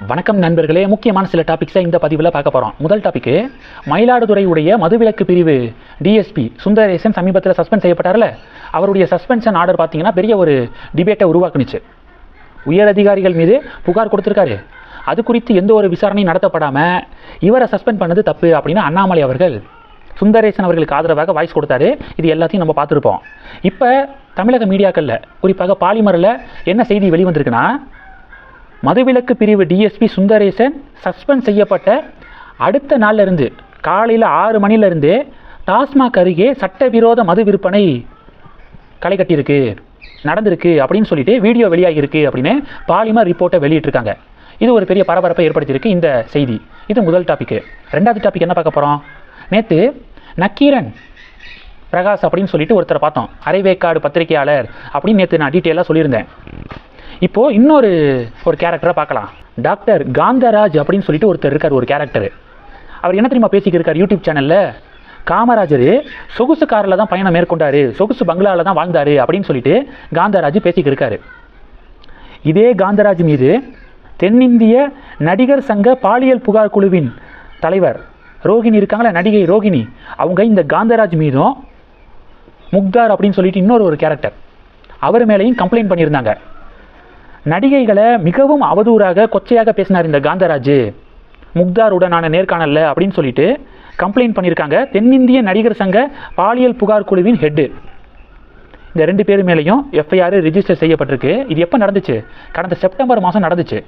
வணக்கம் நண்பர்களே முக்கியமான சில டாபிக்ஸை இந்த பதிவில் பார்க்க போகிறோம் முதல் டாபிக்கு மயிலாடுதுறையுடைய மதுவிலக்கு பிரிவு டிஎஸ்பி சுந்தரேசன் சமீபத்தில் சஸ்பெண்ட் செய்யப்பட்டார்ல அவருடைய சஸ்பென்ஷன் ஆர்டர் பார்த்தீங்கன்னா பெரிய ஒரு டிபேட்டை உருவாக்குனுச்சு. உயர் அதிகாரிகள் மீது புகார் கொடுத்துருக்காரு. அது குறித்து எந்த ஒரு விசாரணையும் நடத்தப்படாமல் இவரை சஸ்பெண்ட் பண்ணது தப்பு அப்படின்னு அண்ணாமலை அவர்கள் சுந்தரேசன் அவர்களுக்கு ஆதரவாக வாய்ஸ் கொடுத்தாரு. இது எல்லாத்தையும் நம்ம பார்த்துருப்போம். இப்போ தமிழக மீடியாக்களில் குறிப்பாக பாலிமரில் என்ன செய்தி வெளிவந்திருக்குன்னா மதுவிலக்கு பிரிவு டிஎஸ்பி சுந்தரேசன் சஸ்பெண்ட் செய்யப்பட்ட அடுத்த நாள்ல இருந்து காலையில் ஆறு மணிலிருந்து டாஸ்மாக் அருகே சட்டவிரோத மது விற்பனை களை கட்டியிருக்கு நடந்திருக்கு அப்படின்னு சொல்லிட்டு வீடியோ வெளியாகியிருக்கு அப்படின்னு பாலிமர் ரிப்போர்ட்டை வெளியிட்டிருக்காங்க. இது ஒரு பெரிய பரபரப்பை ஏற்படுத்தியிருக்கு இந்த செய்தி. இது முதல் டாபிக்கு ரெண்டாவது டாபிக் என்ன பார்க்க போகிறோம் நேற்று நக்கீரன் பிரகாஷ் அப்படின்னு சொல்லிட்டு ஒருத்தரை பார்த்தோம். அரைவேக்காடு பத்திரிகையாளர் அப்படின்னு நேற்று நான் டீட்டெயிலாக சொல்லியிருந்தேன். இப்போது இன்னொரு ஒரு கேரக்டரை பார்க்கலாம். டாக்டர் காந்தராஜ் அப்படின்னு சொல்லிட்டு ஒருத்தர் இருக்கார் ஒரு கேரக்டர் அவர் என்ன தெரியுமா பேசிக்கிருக்கார் யூடியூப் சேனலில் காமராஜர் சொகுசு காரில் தான் பயணம் மேற்கொண்டார் சொகுசு பங்களாவில் தான் வாழ்ந்தார் அப்படின்னு சொல்லிட்டு காந்தராஜ் பேசிக்கிருக்காரு இதே காந்தராஜ் மீது தென்னிந்திய நடிகர் சங்க பாலியல் புகார் குழுவின் தலைவர் ரோகிணி இருக்காங்களே நடிகை ரோகிணி அவங்க இந்த காந்தராஜ் மீதும் முக்தார் அப்படின்னு சொல்லிட்டு இன்னொரு ஒரு கேரக்டர் அவர் மேலேயும் கம்ப்ளைண்ட் பண்ணியிருந்தாங்க. நடிகைகளை மிகவும் அவதூறாக கொச்சையாக பேசினார் இந்த காந்தராஜ். முக்தாருடனான நேர்காணல்ல அப்படின்னு சொல்லிட்டு கம்ப்ளைண்ட் பண்ணியிருக்காங்க தென்னிந்திய நடிகர் சங்க பாலியல் புகார் குழுவின் ஹெட்டு இந்த ரெண்டு பேர் மேலேயும் எஃப்ஐஆர் ரிஜிஸ்டர் செய்யப்பட்டிருக்கு. இது எப்போ நடந்துச்சு? கடந்த செப்டம்பர் மாதம் நடந்துச்சு.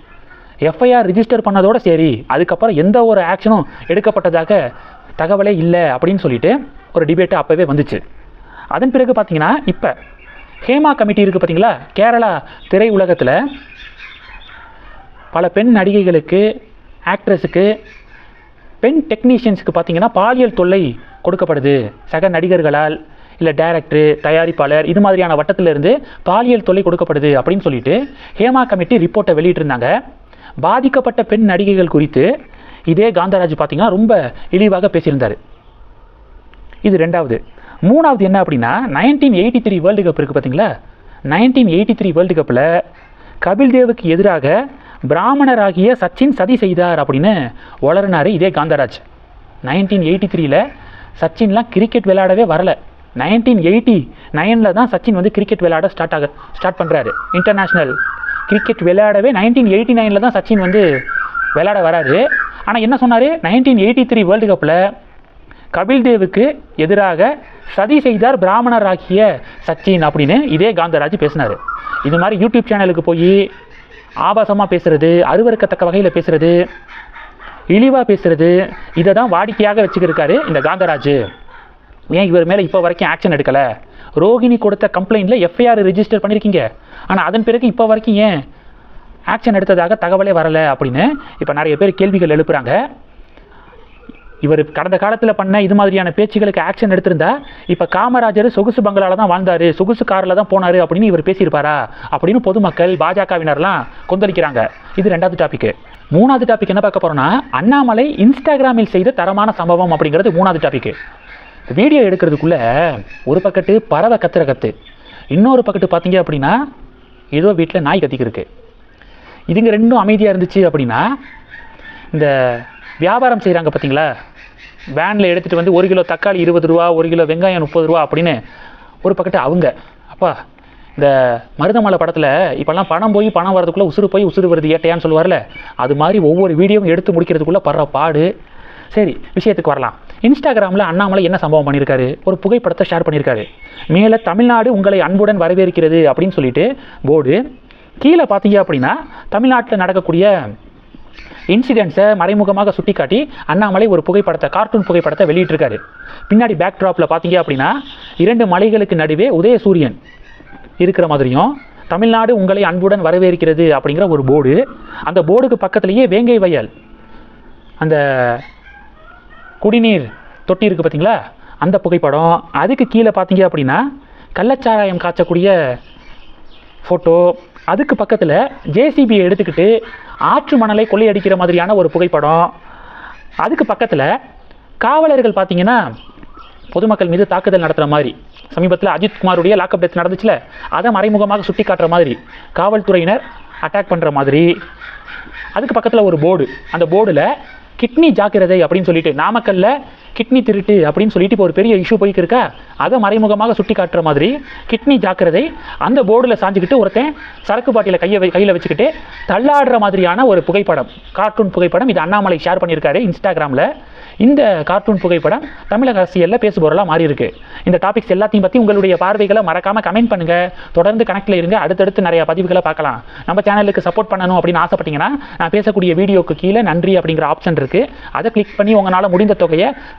எஃப்ஐஆர் ரிஜிஸ்டர் பண்ணதோடு சரி அதுக்கப்புறம் எந்த ஒரு ஆக்ஷனும் எடுக்கப்பட்டதாக தகவலே இல்லை அப்படின்னு சொல்லிட்டு ஒரு டிபேட்டு அப்போவே வந்துச்சு. அதன் பிறகு பார்த்தீங்கன்னா இப்போ ஹேமா கமிட்டி இருக்குது பார்த்தீங்களா கேரளா திரையுலகத்தில் பல பெண் நடிகைகளுக்கு ஆக்ட்ரஸுக்கு பெண் டெக்னீஷியன்ஸுக்கு பார்த்தீங்கன்னா பாலியல் தொல்லை கொடுக்கப்படுது. சக நடிகர்களால் இல்லை டைரக்டர் தயாரிப்பாளர் இது மாதிரியான வட்டத்திலிருந்து பாலியல் தொல்லை கொடுக்கப்படுது அப்படின்னு சொல்லிட்டு ஹேமா கமிட்டி ரிப்போர்ட்டை வெளியிட்டிருந்தாங்க. பாதிக்கப்பட்ட பெண் நடிகைகள் குறித்து இதே காந்தராஜ் பார்த்தீங்கன்னா ரொம்ப இழிவாக பேசியிருந்தார். இது ரெண்டாவது. மூணாவது என்ன அப்படின்னா nineteen eighty three world cup இருக்குது பார்த்தீங்களா நைன்டீன் எயிட்டி த்ரீ வேர்ல்டு கப்பில் கபில் தேவுக்கு எதிராக பிராமணராகிய சச்சின் சதி செய்தார் அப்படின்னு வளர்னார் இதே காந்தராஜ். நைன்டீன் எயிட்டி த்ரீயில் சச்சின்லாம் கிரிக்கெட் விளையாடவே வரல. நைன்டீன் எயிட்டி நைனில் தான் சச்சின் வந்து கிரிக்கெட் விளையாட ஸ்டார்ட் ஆக ஸ்டார்ட் பண்ணுறாரு இன்டர்நேஷ்னல் கிரிக்கெட் விளையாடவே நைன்டீன் எயிட்டி நைனில் தான் சச்சின் வந்து விளையாட வராரு. ஆனால் என்ன சொன்னார்? நைன்டீன் எயிட்டி த்ரீ வேர்ல்டு கப்பில் கபில்தேவுக்கு எதிராக சதி செய்தார் பிராமணராகிய சச்சின் அப்படின்னு இதே காந்தராஜ் பேசினார். இது மாதிரி யூடியூப் சேனலுக்கு போய் ஆபாசமாக பேசுகிறது அருவருக்கத்தக்க வகையில் பேசுகிறது இழிவாக பேசுகிறது இதை தான் வாடிக்கையாக வச்சுக்கிருக்காரு இந்த காந்தராஜ். ஏன் இவர் மேலே இப்போ வரைக்கும் ஆக்ஷன் எடுக்கலை? ரோகிணி கொடுத்த கம்ப்ளைண்ட்டில் எஃப்ஐஆர் ரிஜிஸ்டர் பண்ணியிருக்கீங்க ஆனால் அதன் பிறகு இப்போ வரைக்கும் ஏன் ஆக்ஷன் எடுத்ததாக தகவலே வரலை அப்படின்னு இப்போ நிறைய பேர் கேள்விகள் எழுப்புகிறாங்க இவர் கடந்த காலத்தில் பண்ண இது மாதிரியான பேச்சுகளுக்கு ஆக்ஷன் எடுத்திருந்தா இப்போ காமராஜர் சொகுசு பங்களால தான் வாழ்ந்தார் சொகுசு காரில் தான் போனார் அப்படின்னு இவர் பேசியிருப்பாரா? அப்படின்னு பொதுமக்கள் பாஜகவினர்லாம் கொந்தளிக்கிறாங்க. இது ரெண்டாவது டாபிக் மூணாவது டாபிக் என்ன பார்க்க போகிறோம்னா அண்ணாமலை இன்ஸ்டாகிராமில் செய்த தரமான சம்பவம் அப்படிங்கிறது மூணாவது டாபிக் வீடியோ எடுக்கிறதுக்குள்ளே ஒரு பக்கத்து பறவை கத்துற கத்து. இன்னொரு பக்கத்து பார்த்தீங்க அப்படின்னா ஏதோ வீட்டில் நாய் கத்திக்கிருக்கு. இதுங்க ரெண்டும் அமைதியாக இருந்துச்சு அப்படின்னா இந்த வியாபாரம் செய்கிறாங்க பார்த்தீங்களா வேனில் எடுத்துகிட்டு வந்து ஒரு கிலோ தக்காளி இருபது ரூபா ஒரு கிலோ வெங்காயம் முப்பது ரூபா அப்படின்னு ஒரு பக்கத்து அவங்க. அப்பா இந்த மருதமலை படத்தில் இப்போல்லாம் பணம் போய் பணம் வரதுக்குள்ளே உசுறு போய் உசுறு வருது ஏட்டையான்னு சொல்லுவார்ல. அது மாதிரி ஒவ்வொரு வீடியோவும் எடுத்து முடிக்கிறதுக்குள்ளே படுற பாடு. சரி விஷயத்துக்கு வரலாம். இன்ஸ்டாகிராமில் அண்ணாமலை என்ன சம்பவம் பண்ணியிருக்காரு ஒரு புகைப்படத்தை ஷேர் பண்ணியிருக்காரு மேலே தமிழ்நாடு உங்களை அன்புடன் வரவேற்கிறது அப்படின்னு சொல்லிட்டு போர்டு. கீழே பார்த்தீங்க அப்படின்னா தமிழ்நாட்டில் நடக்கக்கூடிய இன்சிடென்ட்ஸை மறைமுகமாக சுட்டிக்காட்டி அண்ணாமலை ஒரு புகைப்படத்தை கார்ட்டூன் புகைப்படத்தை வெளியிட்டிருக்காரு. பின்னாடி பேக் ட்ராப்பில் பார்த்தீங்க அப்படின்னா இரண்டு மலைகளுக்கு நடுவே உதயசூரியன் இருக்கிற மாதிரியும் தமிழ்நாடு உங்களை அன்புடன் வரவேற்கிறது அப்படிங்கிற ஒரு போர்டு. அந்த போர்டுக்கு பக்கத்துலேயே வேங்கை வயல் அந்த குடிநீர் தொட்டி இருக்குது பார்த்தீங்களா? அந்த புகைப்படம். அதுக்கு கீழே பார்த்தீங்க அப்படின்னா கள்ளச்சாராயம் காய்ச்சக்கூடிய ஃபோட்டோ அதுக்கு பக்கத்தில் ஜேசிபியை எடுத்துக்கிட்டு ஆற்று மணலை கொள்ளையடிக்கிற மாதிரியான ஒரு புகைப்படம். அதுக்கு பக்கத்தில் காவலர்கள் பார்த்தீங்கன்னா பொதுமக்கள் மீது தாக்குதல் நடத்துகிற மாதிரி சமீபத்தில் அஜித் குமாருடைய லாக்அப் டெத் நடந்துச்சுல அதை மறைமுகமாக சுட்டி காட்டுற மாதிரி காவல்துறையினர் அட்டாக் பண்ணுற மாதிரி. அதுக்கு பக்கத்தில் ஒரு போர்டு அந்த போர்டில் கிட்னி ஜாக்கிரதை அப்படின்னு சொல்லிட்டு நாமக்கல்ல கிட்னி திருட்டு அப்படின்னு சொல்லிட்டு இப்போ ஒரு பெரிய இஷ்யூ போய்க்கு இருக்கா அதை மறைமுகமாக சுட்டி காட்டுற மாதிரி கிட்னி ஜாக்கிரதை அந்த போர்டில் சாஞ்சிக்கிட்டு ஒருத்தன் சரக்கு பாட்டியில் கையை வை- கையில் வச்சுக்கிட்டு தள்ளாடுற மாதிரியான ஒரு புகைப்படம் கார்ட்டூன் புகைப்படம் இது அண்ணாமலை ஷேர் பண்ணியிருக்காரு இன்ஸ்டாகிராமில். இந்த கார்ட்டூன் புகைப்படம் தமிழக அரசியலில் பேசுபொருளாக மாறி இருக்கு இந்த டாபிக்ஸ் எல்லாத்தையும் பற்றி உங்களுடைய பார்வைகளை மறக்காமல் கமெண்ட் பண்ணுங்க. தொடர்ந்து கனெக்டில் இருங்க. அடுத்தடுத்து நிறைய பதிவுகளை பார்க்கலாம். நம்ம சேனலுக்கு சப்போர்ட் பண்ணணும் அப்படின்னு ஆசைப்பட்டீங்கன்னா நான் பேசக்கூடிய வீடியோக்கு கீழே நன்றி அப்படிங்கிற ஆப்ஷன் இருக்கு. அதை கிளிக் பண்ணி உங்களால் முடிந்த தொகையை